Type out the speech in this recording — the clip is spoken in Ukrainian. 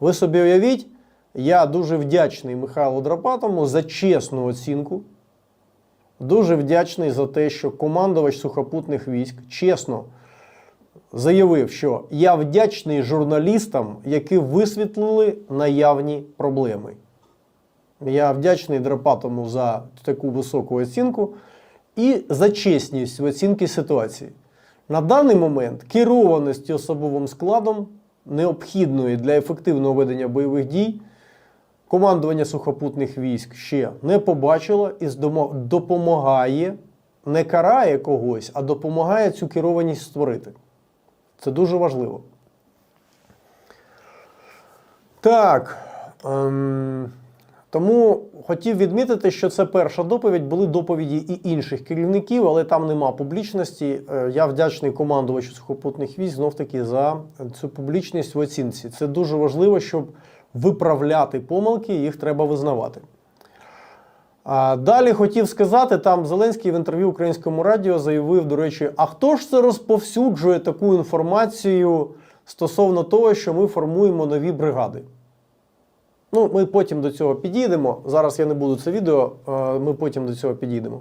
Ви собі уявіть, я дуже вдячний Михайлу Драпатому за чесну оцінку. Дуже вдячний за те, що командувач сухопутних військ чесно заявив, що я вдячний журналістам, які висвітлили наявні проблеми. Я вдячний Драпатому за таку високу оцінку і за чесність в оцінці ситуації. На даний момент керованості особовим складом необхідної для ефективного ведення бойових дій командування сухопутних військ ще не побачило і допомагає, не карає когось, а допомагає цю керованість створити. Це дуже важливо. Так. Ем, тому хотів відмітити, що це перша доповідь. Були доповіді і інших керівників, але там нема публічності. Е, Я вдячний командувачу сухопутних військ знов таки за цю публічність в оцінці. Це дуже важливо, щоб виправляти помилки, їх треба визнавати. Далі хотів сказати, там Зеленський в інтерв'ю українському радіо заявив, до речі, а хто ж це розповсюджує таку інформацію стосовно того, що ми формуємо нові бригади? Ну, ми потім до цього підійдемо. Зараз я не буду це відео, ми потім до цього підійдемо.